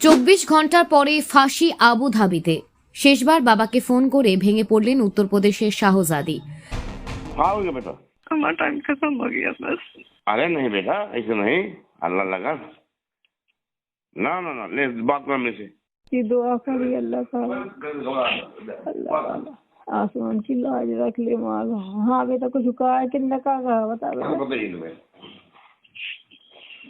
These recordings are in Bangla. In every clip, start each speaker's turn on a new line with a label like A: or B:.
A: চব্বিশ ঘন্টার পরে ফাঁসি আবু ধাবিতে শেষবার বাবাকে ফোন করে ভেঙে পড়লেন উত্তরপ্রদেশের শাহজাদি
B: हाँ हो गया बेटा
C: हमारा टाइम खत्म हो गया बस
B: अरे नहीं बेटा ऐसे नहीं अल्लाह लगा ना ना ना ले बात कर मेरे से
C: ये दुआ करी अल्लाह ताला अल्लाह ताला आसमान की लाज रख ले माल हाँ बेटा कुछ कहा है किन्ने का कहा बता
B: हाँ,
C: बेटा
B: बताइए तुम्हें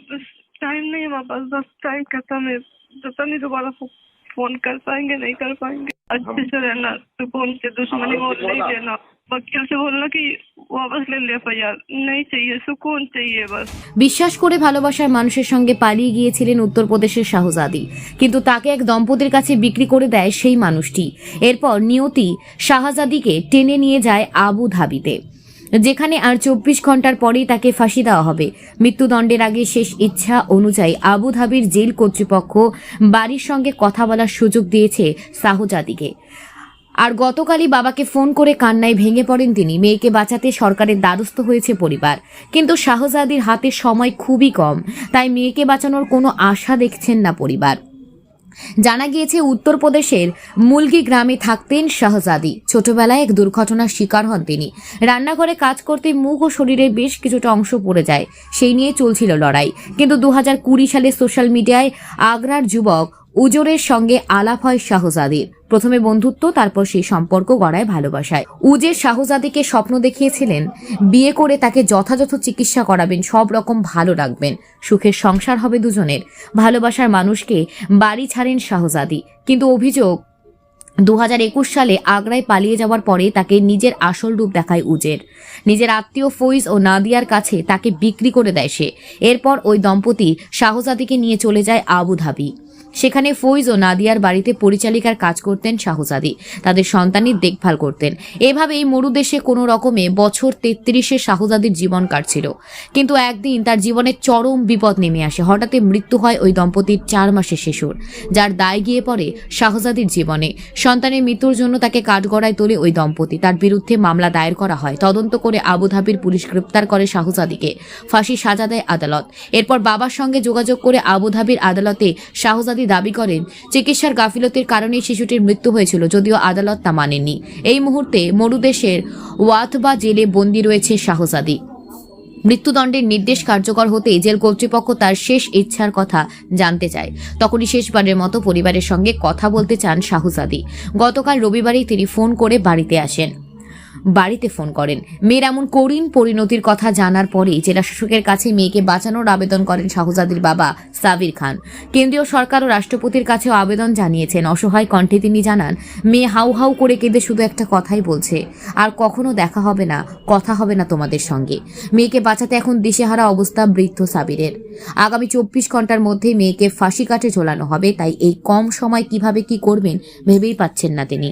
C: बस टाइम नहीं है हमारे पास बस टाइम खत्म है पता नहीं दोबारा फो- फोन कर पाएंगे नहीं कर पाएंगे अच्छे से रहना सुकून से दुश्मनी
B: हाँ,
C: बोल
B: उसको
C: नहीं
B: बोला।
C: देना वकील से बोलना कि वापस ले ले एफ नहीं चाहिए सुकून चाहिए बस
A: বিশ্বাস করে ভালোবাসার মানুষের সঙ্গে পালিয়ে গিয়েছিলেন উত্তরপ্রদেশের শাহজাদি কিন্তু তাকে এক দম্পতির কাছে বিক্রি করে দেয় সেই মানুষটি এরপর নিয়তি শাহজাদিকে টেনে নিয়ে যায় আবু ধাবিতে যেখানে আর চব্বিশ ঘণ্টার পরেই তাকে ফাঁসি দেওয়া হবে। মৃত্যুদণ্ডের আগে শেষ ইচ্ছা অনুযায়ী আবু ধাবির জেল কর্তৃপক্ষ বাড়ির সঙ্গে কথা বলার সুযোগ দিয়েছে শাহজাদিকে। আর গতকালই বাবাকে ফোন করে কান্নায় ভেঙে পড়েন তিনি। মেয়েকে বাঁচাতে সরকারের দ্বারস্থ হয়েছে পরিবার। কিন্তু শাহজাদির হাতে সময় খুবই কম। তাই মেয়েকে বাঁচানোর কোনো আশা দেখছেন না পরিবার। জানা গিয়েছে, উত্তরপ্রদেশের মুলগি গ্রামে থাকতেন শাহজাদি। ছোটবেলায় এক দুর্ঘটনার শিকার হন তিনি। রান্নাঘরে কাজ করতে মুখ ও শরীরে বেশ কিছুটা অংশ পড়ে যায়। সেই নিয়ে চলছিল লড়াই। কিন্তু দু হাজার কুড়ি সালে সোশ্যাল মিডিয়ায় আগ্রার যুবক উজোরের সঙ্গে আলাপ হয় শাহজাদির। প্রথমে বন্ধুত্ব, তারপর সেই সম্পর্ক গড়ায় ভালোবাসায়। উজের শাহজাদিকে স্বপ্ন দেখিয়েছিলেন, বিয়ে করে তাকে যথাযথ চিকিৎসা করাবেন, সব রকম ভালো রাখবেন। সুখের সংসার হবে দুজনের। ভালোবাসার মানুষকে বাড়ি ছাড়েন শাহজাদি। কিন্তু অভিযোগ দু হাজার একুশ সালে আগ্রায় পালিয়ে যাওয়ার পরে তাকে নিজের আসল রূপ দেখায় উজের। নিজের আত্মীয় ফৈজ ও নাদিয়ার কাছে তাকে বিক্রি করে দেয় সে। এরপর ওই দম্পতি শাহজাদিকে নিয়ে চলে যায় আবুধাবি। সেখানে ফৈজ ও নাদিয়ার বাড়িতে পরিচালিকার কাজ করতেন শাহজাদি। তাদের সন্তানের দেখভাল করতেন। এভাবেই মরুদেশে কোনো রকমে বছর তেত্রিশে শাহজাদির জীবন কাটছিল। কিন্তু একদিন তার জীবনে চরম বিপদ নেমে আসে। হঠাৎ মৃত্যু হয় ওই দম্পতির চার মাসের শিশুর, যার দায় গিয়ে পড়ে শাহজাদির জীবনে। সন্তানের মৃত্যুর জন্য তাকে কাঠগড়ায় তোলে ওই দম্পতি। তার বিরুদ্ধে মামলা দায়ের করা হয়। তদন্ত করে আবুধাবির পুলিশ গ্রেপ্তার করে শাহজাদিকে। ফাঁসি সাজা দেয় আদালত। এরপর বাবার সঙ্গে যোগাযোগ করে আবুধাবির আদালতে শাহজাদি দাবি করেন, চিকিৎসার গাফিলতির কারণে শিশুটির মৃত্যু হয়েছিল, যদিও আদালত তা মানেনি এই মুহূর্তে মরুদেশের ওয়াথবা জেলে বন্দী রয়েছে শাহজাদি। মৃত্যুদণ্ডের নির্দেশ কার্যকর হতেই জেল কর্তৃপক্ষ তার শেষ ইচ্ছার কথা জানতে চায়। তখনই শেষবারের মতো পরিবারের সঙ্গে কথা বলতে চান শাহজাদি। গতকাল রবিবারেই তিনি ফোন করে বাড়িতে আসেন। বাড়িতে ফোন করেন। মেয়ের এমন করিন পরিণতির কথা জানার পরেই জেলা শাসকের কাছে মেয়েকে বাঁচানোর আবেদন করেন শাহজাদির বাবা সাবির খান। কেন্দ্রীয় সরকার ও রাষ্ট্রপতির কাছেও আবেদন জানিয়েছেন, অসহায় কণ্ঠে তিনি জানান, মেয়ে হাউ হাউ করে কেঁদে শুধু একটা কথাই বলছে, আর কখনো দেখা হবে না, কথা হবে না তোমাদের সঙ্গে। মেয়েকে বাঁচাতে এখন দিশেহারা অবস্থা বৃদ্ধ সাবিরের। আগামী চব্বিশ ঘণ্টার মধ্যেই মেয়েকে ফাঁসি কাটে ঝোলানো হবে, তাই এই কম সময় কীভাবে কি করবেন ভেবেই পাচ্ছেন না তিনি।